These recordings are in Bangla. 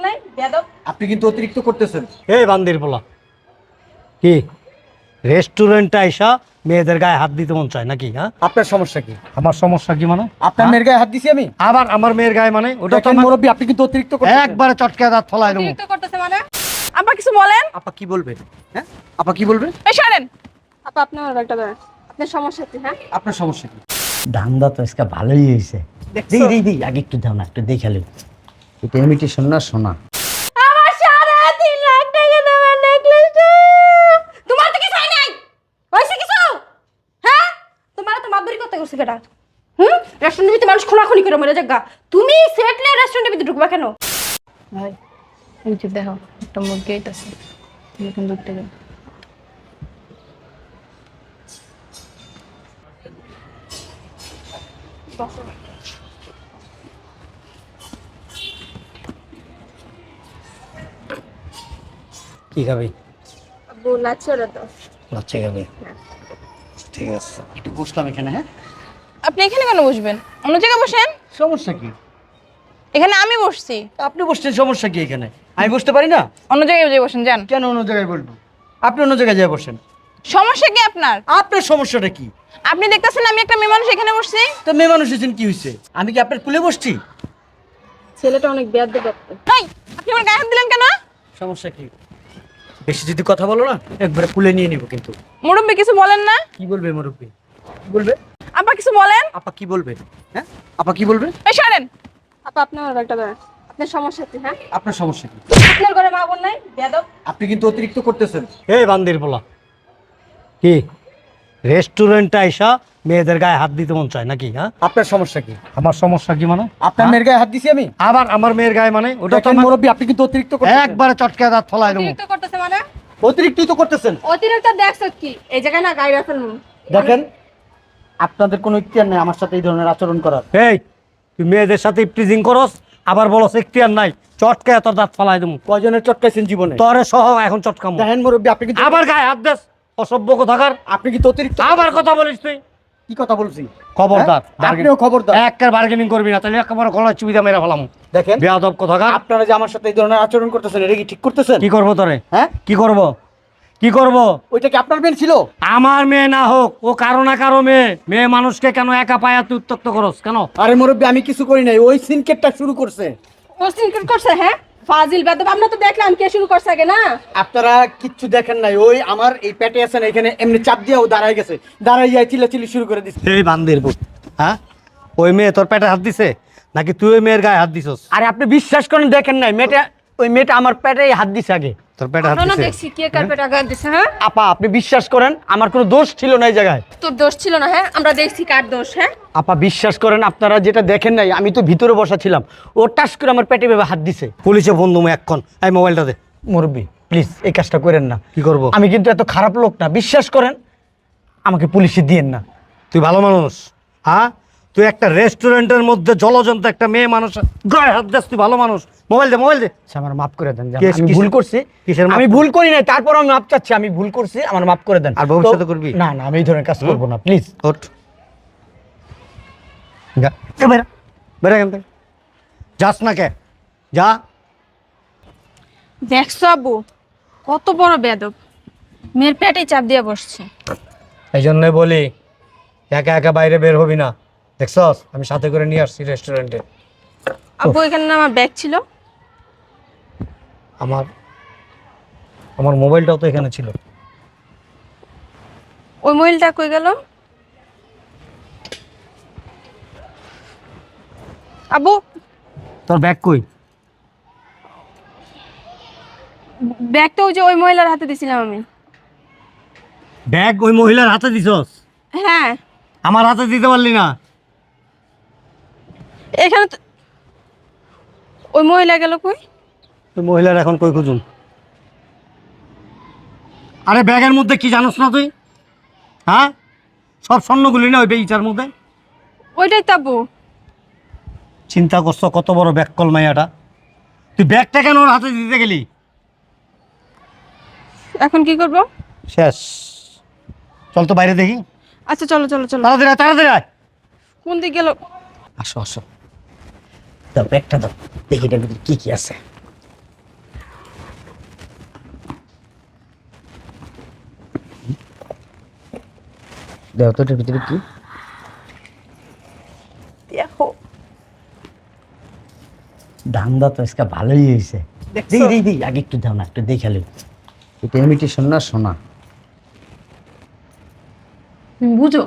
নাই? বেদব আপনি কিন্তু অতিরিক্ত করতেছেন। এই বান্দির পোলা। কি? রেস্টুরেন্টে আইসা মেয়েদের গায়ে হাত দিতে মন চায় নাকি হ্যাঁ? আপনার সমস্যা কি? আমার সমস্যা কি মানে? আপনার মেয়ের গায়ে হাত দিছি আমি? আবার আমার মেয়ের গায়ে মানে? ওটা তো দেখেন আমার- মুরব্বী আপনি কিন্তু অতিরিক্ত করতেছেন। একবারে চটকে দাঁত দেবো। অতিরিক্ত করতেছে মানে? আপা কিছু বলেন? আপা কি বলবেন? হ্যাঁ? আপা কি বলবেন? এই সরেন। আপা আপনি আমার ব্যাগটা ধরেন আপনার সমস্যা কি হ্যাঁ? আপনার সমস্যা কি? ধান্দা তো আজকে ভালোই হয়েছে। দিই আগে একটু দাও না একটু দেখালে এটা ইমিটেশন না শোনা। আমার সাড়ে তিন লাখ টাকা দামের নেকলেসটা তোমার তো কিছু হয় নাই। হয়েছে কিছু? হ্যাঁ? তোমার তো মাদুরি করতে করছে কেটা হুম? রেস্টুরেন্টের ভিতরে মানুষ খোলাখুলি করে মরে যাগা তুমি সেট রেস্টুরেন্টের ভিতরে ঢুকবা কেন? ভাই দেখো একটা আইতাছে এরকম দূর থেকে কি খাবি? তো। বাচ্চা খাবি। ঠিক আছে। একটু বসলাম এখানে হ্যাঁ? আপনি এখানে কেন বসবেন? অন্য জায়গায় বসেন। সমস্যা কি? এখানে আমি বসছি। আপনি বসছেন সমস্যা কি এখানে? আমি বসতে পারি না? অন্য জায়গায় যেয়ে বসেন যান। কেন অন্য জায়গায় বলব? আপনি অন্য জায়গায় যাই বসেন। সমস্যা কি আপনার? আপনার সমস্যাটা কি? আপনি দেখতেছেন আমি একটা মেয়ে মানুষ এখানে বসছি। তো মেয়ে মানুষ এসেছেন কি হয়েছে? আমি কি আপনার কুলে বসছি? ছেলেটা অনেক বেয়াদ দেবে তাই আপনি আমার গায়ে হাত দিলেন কেন? সমস্যা কি? বেশি যদি কথা বলো না একবারে কুলে নিয়ে নিব কিন্তু। মুরব্বী কিছু বলেন না? কি বলবে মুরব্বী? কি বলবে? আপা কিছু বলেন? আপা কি বলবে? হ্যাঁ? আপা কি বলবে? এই সরেন। আপা আপনি আমার ব্যাগটা ধরেন। আপনার সমস্যা কি হ্যাঁ? আপনার সমস্যা কি? আপনার ঘরে মা বোন নাই? বেদব আপনি কিন্তু অতিরিক্ত করতেছেন। এই বান্দির বলা কি? রেস্টুরেন্টে আইসা মেয়েদের গায়ে হাত দিতে মন চায় নাকি হ্যাঁ? আপনার সমস্যা কি? আমার সমস্যা কি মানে? আপনার মেয়ের গায়ে হাত দিছি আমি? আবার আমার মেয়ের গায়ে মানে? ওটা তো আমার- মুরব্বী আপনি কিন্তু অতিরিক্ত করতেছেন। একবারে চটকে দাঁত ফলাই দেবো। অতিরিক্ত করতেছে মানে? অতিরিক্তই তো করতেছেন। অতিরিক্ত দেখছ কি? এই জায়গায় না গাড়ি রাখেন দেখেন আপনাদের কোনো ইখতিয়ার নেই আমার সাথে এই ধরনের আচরণ করার। এই তুই মেয়েদের সাথে প্রিজিং করস আবার বলো এখতিয়ার নাই। চটকে এত দাঁত ফলাই দেবো। কয়জনের চটকাইছেন জীবনে? তোরে সহ এখন চটকামো। দেখেন মুরব্বী আপনি কিন্তু আবার গায়ে হাত দেস অসভ্য কোথাকার। আপনি কিন্তু অতিরিক্ত আবার কথা বলিস তুই। কি কথা বলছি? খবরদার হ্যাঁ? আপনিও খবরদার। একের বার্গেনিং করবি না তাহলে একেবারে গলার চুবিদা মেরে ফেলাম। দেখেন বেয়াদব কোথাকার। আপনারা যে আমার সাথে এই ধরনের আচরণ করতেছেন এটা কি ঠিক করতেছেন? কি করব তোরে? হ্যাঁ? কি করব? কি করব? ওইটা কি আপনার মেন ছিল? আমার মেয়ে না হোক ও কারও না কারও মেয়ে। মেয়ে মানুষকে কেন একা পায়া তুই উত্তক্ত করস কেন? আরে মুরব্বী আমি কিছু করি নাই ওই সিনকেটটা শুরু করছে। ও সিনক্রেট করছে হ্যাঁ? ফাজিল বেদব আমরা তো দেখলাম কে শুরু করছে আগে না? আপনারা কিচ্ছু দেখেন নাই। ওই আমার এই পেটে আছেন এখানে এমনি চাপ দিয়ে ও দাঁড়ায় গেছে। দাঁড়াই যায় চিল্লাচিল্লি শুরু করে দিচ্ছে এই বান্দির পুত হ্যাঁ? ওই মেয়ে তোর পেটে হাত দিছে? নাকি তুই ওই মেয়ের গায়ে হাত দিছস? আরে আপনি বিশ্বাস করেন দেখেন নাই মেয়েটা ওই মেয়েটা আমার পেটে হাত দিছে আগে। তোর পেটে হাত দিছে। দেখছি কে কার পেটে আঘাত দিছে হ্যাঁ? আপা আপনি বিশ্বাস করেন আমার কোনো দোষ ছিল না এই জায়গায়? তোর দোষ ছিল না হ্যাঁ? আমরা দেখছি কার দোষ হ্যাঁ? আপা বিশ্বাস করেন আপনারা যেটা দেখেন নাই আমি তো ভিতরে বসা ছিলাম। ও টাস করে আমার পেটে ভেবে হাত দিছে। পুলিশে বন্ধু এক্ষণ। এই মোবাইলটা দে। মুরব্বী প্লিজ এই কাজটা করেন না। কি করব? আমি কিন্তু এত খারাপ লোক না বিশ্বাস করেন আমাকে পুলিশে দিয়েন না। তুই ভালো মানুষ হ্যাঁ? তুই একটা রেস্টুরেন্টের মধ্যে জলজন্ত একটা মেয়ে মানুষ গায়ে হাত দিস তুই ভালো মানুষ। মোবাইল দে মোবাইল দে। আচ্ছা, আমার মাফ করে দেন আমি ভুল করছি। কিসের আমি ভুল করি নাই তারপর আমি মাপ চাচ্ছি আমি ভুল করছি আমার মাফ করে দেন। আর ভবিষ্যতে করবি? না না আমি এই ধরনের কাজ করব না প্লিজ ওঠ। যা। এ বেরা বেরা যাস না কে যা। দেখছ আব্বু কত বড় বেদব। মেয়ের পেটে চাপ দিয়ে বসছে। এই জন্যই বলি একা একা বাইরে বের হবি না। দেখছস? আমি সাথে করে নিয়ে আসছি রেস্টুরেন্টে আব্বু এখানে না আমার ব্যাগ ছিল? আমার আমার মোবাইলটাও তো এখানে ছিল। ওই মোবাইলটা কই গেল? আব্বু! তোর ব্যাগ কই? ব্যাগটা ওই যে ওই মহিলার হাতে দিছিলাম আমি। ব্যাগ ওই মহিলার হাতে দিছস? হ্যাঁ। আমার হাতে দিতে পারলি না? এখানে তো ওই মহিলা গেল কই? ওই মহিলার এখন কই খুঁজুন আরে ব্যাগের মধ্যে কি জানোস না তুই? হ্যাঁ? সব স্বর্ণগুলি না ওই বেইটার মধ্যে? ওইটাই তো আব্বু। চিন্তা করছ কত বড় ব্যাগ কল মাইয়াটা? তুই ব্যাগটা কেন ওর হাতে দিতে গেলি? এখন কি করব? শেষ। চল তো বাইরে দেখি। আচ্ছা চলো চলো চলো। তাড়াতাড়ি আয়, তাড়াতাড়ি আয়। কোন দিকে গেল? আসো আসো। দাও দাও। দেখি এটার ভিতরে আছে। দাও তো এটার ভিতরে কি? দেখো। ধান্দা তো আজকে ভালোই হয়েছে। আগে একটু দাও না একটু দেখালে এটা ইমিটেশন না সোনা? বুঝো?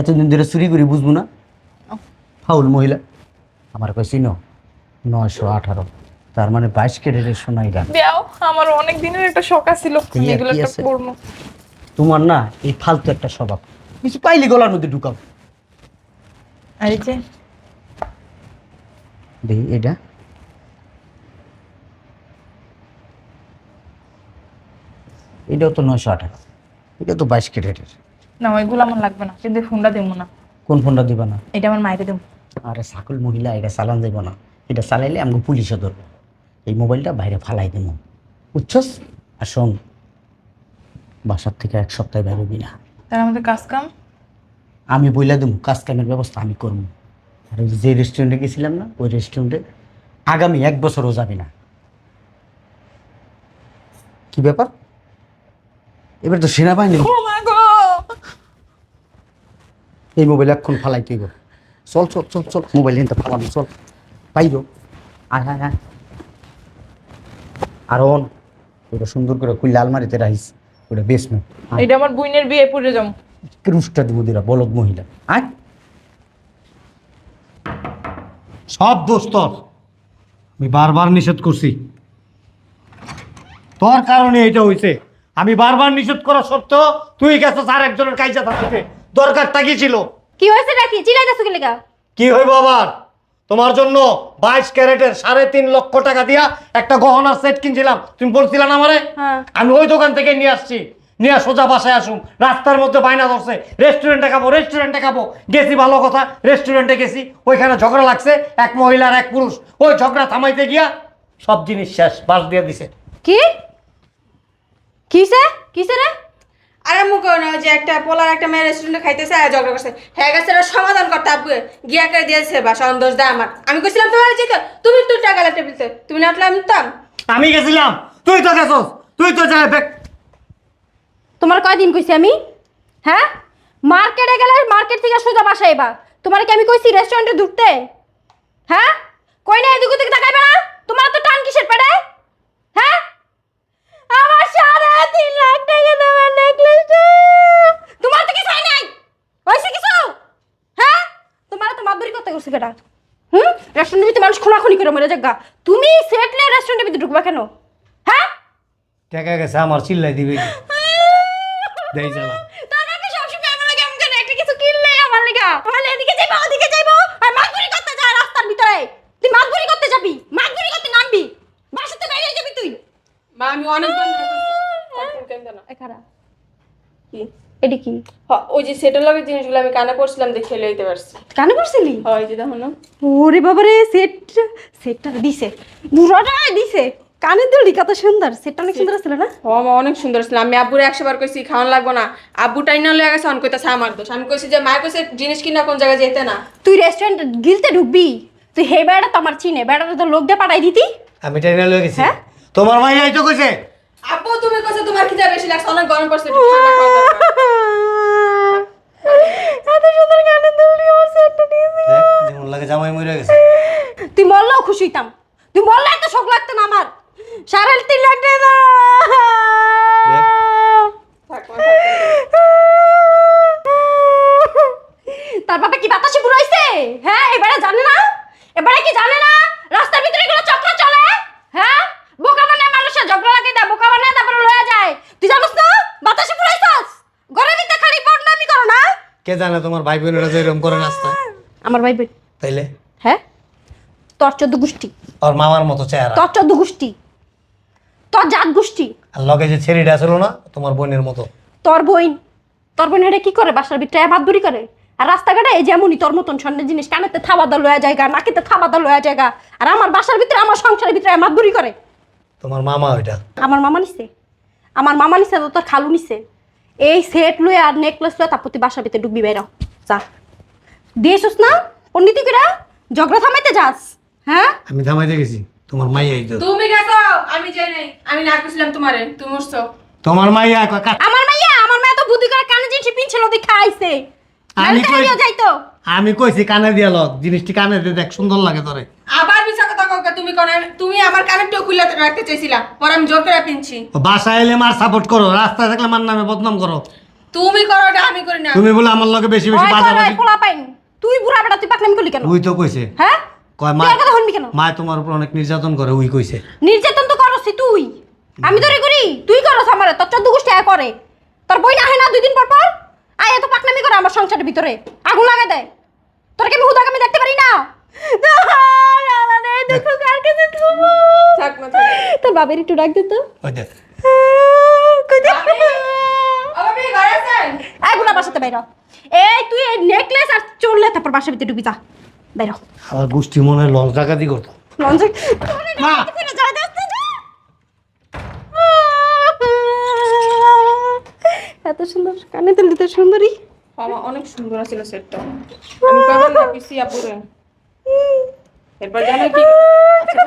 এতদিন ধরে চুরি করি বুঝব না? ফাউল মহিলা। আমার কাছে ন নয়শো আঠারো। তার মানে বাইশ ক্যারেটের সোনাই গান। দেও আমার অনেক দিনের একটা শখ ছিল এগুলো একটা আছে? তোমার না এই ফালতু একটা স্বভাব। কিছু পাইলে গলার মধ্যে ঢুকাও। আর যে? দেখি এটা? এটাও তো নয়শো আঠারো। এটা তো বাইশ ক্যারেটের। না ওইগুলো আমার লাগবে না। কিন্তু ফোনটা দেবো না। কোন ফোনটা দিবা না? এটা আমার মায়ের দেবো। আরে সাকুল মহিলা এটা চালান যাইব না। এটা চালাইলে আমাকে পুলিশে ধরবো। এই মোবাইলটা বাইরে ফালাই দেব। বুঝছস? আর শোন বাসার থেকে এক সপ্তাহে বেরোবি না। তার আমাদের কাজ কাম? আমি বইলা দেবো কাজ কামের ব্যবস্থা আমি করব। আর ওই যে রেস্টুরেন্টে গেছিলাম না ওই রেস্টুরেন্টে আগামী এক বছরও যাবি না। কি ব্যাপার? এবার তো সেনাবাহিনী এই মোবাইল এখন ফালাই তুই গো চল চল চল চল মোবাইল নিতে ফালাম চল। পাইব আয় হ্যাঁ আয়। আর অন ওটা সুন্দর করে খুললে আলমারিতে রাখিস। ওটা বেসমেন্ট এটা আমার বুইনের বিয়ে পড়ে যাব ক্রুশটা দিব দিরা বলদ মহিলা। আয়। সব দোষ তোর। আমি বারবার নিষেধ করছি। তোর কারণে এটা হইছে। আমি বারবার নিষেধ করা সত্ত্বেও তুই গেছিস আর একজনের কাইজা থাকতে। দরকারটা কি ছিল? কি হয়েছে নাকি? চিলাইতেছো কি লেগা কি হইব আবার? তোমার জন্য বাইশ ক্যারেটের সাড়ে তিন লক্ষ টাকা দিয়া একটা গহনার সেট কিনছিলাম। তুমি বলছিলে না আমারে? হ্যাঁ। আমি ওই দোকান থেকে নিয়ে আসছি। নিয়ে সোজা বাসায় আসুম রাস্তার মধ্যে বায়না ধরছে। রেস্টুরেন্টে খাব রেস্টুরেন্টে খাব। গেছি ভালো কথা। রেস্টুরেন্টে গেছি। ওইখানে ঝগড়া লাগছে। এক মহিলা আর এক পুরুষ। ওই ঝগড়া থামাইতে গিয়া সব জিনিস শেষ বাস দিয়ে দিছে। কি? কিসে? কিসে রে? আরে মুখ না যে একটা পোলার একটা মেয়ে রেস্টুরেন্টে খাইতেছে আর ঝগড়া করছে। হ্যাঁ গেছে এটা সমাধান করতে আব্বু গিয়া করে দিয়েছে বা সন্তোষ দা আমার। আমি কইছিলাম তোমার যেতে তুমি তুই টাকা লাগতে বলতে তুমি না উঠলে আমি উঠতাম? আমি গেছিলাম। তুই তো গেছস তুই তো ব্যাগ তোমার কয়দিন কইছি আমি? হ্যাঁ? মার্কেটে গেলে মার্কেট থেকে সোজা বাসায় এবার তোমার কি আমি কইছি রেস্টুরেন্টে ঢুকতে? হ্যাঁ? কই না এদিক ওদিক তাকাইবে না? তোমার তো টান কিসের পেটে? হ্যাঁ? আমার সাড়ে তিন লাখ টাকা দামের নেকলেসটা তোমার তো কিছু হয় নাই হয়েছে কিছু হ্যাঁ তোমার তো কেটা হুম? রেস্টুরেন্টের ভিতরে মানুষ খোলাখুলি করে মরে যাগা তুমি সেট নিয়ে রেস্টুরেন্টের ভিতরে ঢুকবা কেন? হ্যাঁ? টাকা গেছে আমার চিল্লাই দিবি। দেই জ্বালা। তাদেরকে সবসময় আমার লাগে এমন একটা কিছু কিনলেই আমার লাগা। তাহলে এদিকে যাইবো ওদিকে যাইবো। আর মাছগুড়ি করতে যায় রাস্তার ভিতরে। তুই মাছগুড়ি করতে যাবি মাছগুড়ি করতে নামবি। বাসাতে বাইরে যাবি তুই। মা আমি? এ খারা কি? এডি কি? ওই যে সেটের লগের জিনিসগুলো আমি কানে পড়ছিলাম দেখে লইতে পারছি। কানে পড়ছিলি? হয় যে দেখো না। ওরে বাবা রে সেট সেটটা দিছে। বুড়াটা দিছে। কানে দুলি কত সুন্দর। সেটটা অনেক সুন্দর ছিল না? হ মা অনেক সুন্দর ছিল। আমি আব্বুরে একশো বার কইছি খাওয়ান লাগবো না। আব্বু টাইম না লয়ে গেছে অন কইতাছে আমার দোষ। আমি কইছি যে মায়ের কইছে জিনিস কিনা কোন জায়গায় যেতে না। তুই রেস্টুরেন্ট গিলতে ঢুকবি? তুই হে বেড়াটা তো আমার চিনে। বেড়াটা তো লোক দিয়ে পাঠাই দিতি। আমি টাইনা লয়ে গেছি। হ্যাঁ? তোমার মাই এই তো কইছে আব্বু তুমি কইছে তোমার খিদা বেশি লাগছে অনেক গরম পড়ছে একটু ঠান্ডা খাওয়া এত সুন্দর দুলি আমার সেটটা দিয়েছে দেখ, যেমন লাগে জামাই মরে গেছে। তুই মরলেও খুশি হইতাম। তুই মরলে এত শোক লাগতো না আমার। সাড়ে তিন লাখ টাকা দাও। তার বাবা কি বাতাসে বুড়াইছে? হ্যাঁ এবারে জানে না? এবারে কি জানে না রাস্তার ভিতরে কোনো চক্র চলে হ্যাঁ বোকা বানায় মানুষের ঝগড়া লাগে দেয় বোকা বানায় তারপরে লয়ে যায় তুই জানিস না বাতাসে বুড়াইছস ঘরের ভিতরে খালি বদনামি করো না কে জানে তোমার ভাই বোনেরা যে এরকম করে নাস্তায় আমার ভাই বোন। তাইলে? হ্যাঁ? তোর চোদ্দ গোষ্ঠী। আর মামার মতো চেহারা। তোর চোদ্দ গোষ্ঠী। তোর জাত গোষ্ঠী। আর লগে যে ছেড়িটা ছিল না তোমার বোনের মতো। তোর বইন তোর বোন এটা কি করে? বাসার ভিতরে ভাত দূরি করে? আর রাস্তাঘাটে এই যেমনই তোর মতন স্বর্ণের জিনিস কানেতে থাবা দা লয়া জায়গা নাকিতে থাবা দা লয়া জায়গা। আর আমার বাসার ভিতরে আমার সংসারের ভিতরে মাত দূরি করে। তোমার মামা ওইটা? আমার মামা নিছে। আমার মামা নিছে তো তোর খালু নিছে। এই সেট লুই আর নেকলেস লুই তারপর তুই বাসার ভিতরে ডুববি বাইরাও যা। দিয়েছিস না? পণ্ডিতি কিরা? ঝগড়া থামাইতে যাস হ্যাঁ? আমি থামাইতে গেছি। তোমার মাই আই তো তুমি গেছো? আমি যাই নাই। আমি না কইছিলাম তোমারে। তুমি উঠছো। তোমার মাইয়া আমার মাইয়া? আমার মাইয়া তো বুদ্ধি করে কানে জিনিস পিনছিল দেখাইছে খাইছে আমি কই- যাইতো। আমি কইছি কানে দিয়া লগ জিনিসটি কানে দিয়ে দেখ সুন্দর লাগে তোরে। আবার মিছা কথা কাউকে তুমি কোন তুমি আমার কানেরটা খুলে রাখতে চাইছিলা পরে আমি জোর করে পিনছি। ও বাসায় এলে মার সাপোর্ট করো রাস্তায় থাকলে মার নামে বদনাম করো। তুমি করো এটা আমি করি না। তুমি বলে আমার লগে বেশি বেশি বাজাবাজি পোলা পাইন তুই বুড়া বেটা তুই পাকনামি করলি কেন? উই তো কইছে। হ্যাঁ? কয় মা তুই কথা শুনবি কেন? মা তোমার উপর অনেক নির্যাতন করে উই কইছে। নির্যাতন তো করছি তুই। আমি তোরে করি তুই করস আমারে তোর চোদ্দ গোষ্ঠী করে তোর বই না হয় না দুই দিন পর পর? আয় এত পাকনামি করে আমার সংসারের ভিতরে। আগুন লাগাই দেয়। তোর কি আমি হুদাকে আমি দেখতে পারি না? তোর বাবার একটু ডাক দিত বুড়া বাসাতে বাইর। এই তুই এই নেকলেস আর চললে তারপর বাসার ভিতরে যা। বাইর। আমার গোষ্ঠী মনে হয় লঞ্চ ডাকাতি করতো। লঞ্চে সুন্দর কানে তেল দিতে সুন্দরী। বাবা অনেক সুন্দর ছিল সেটটা। আমি কখন না পিসি আপুরে। এরপর জানো কি? আচ্ছা,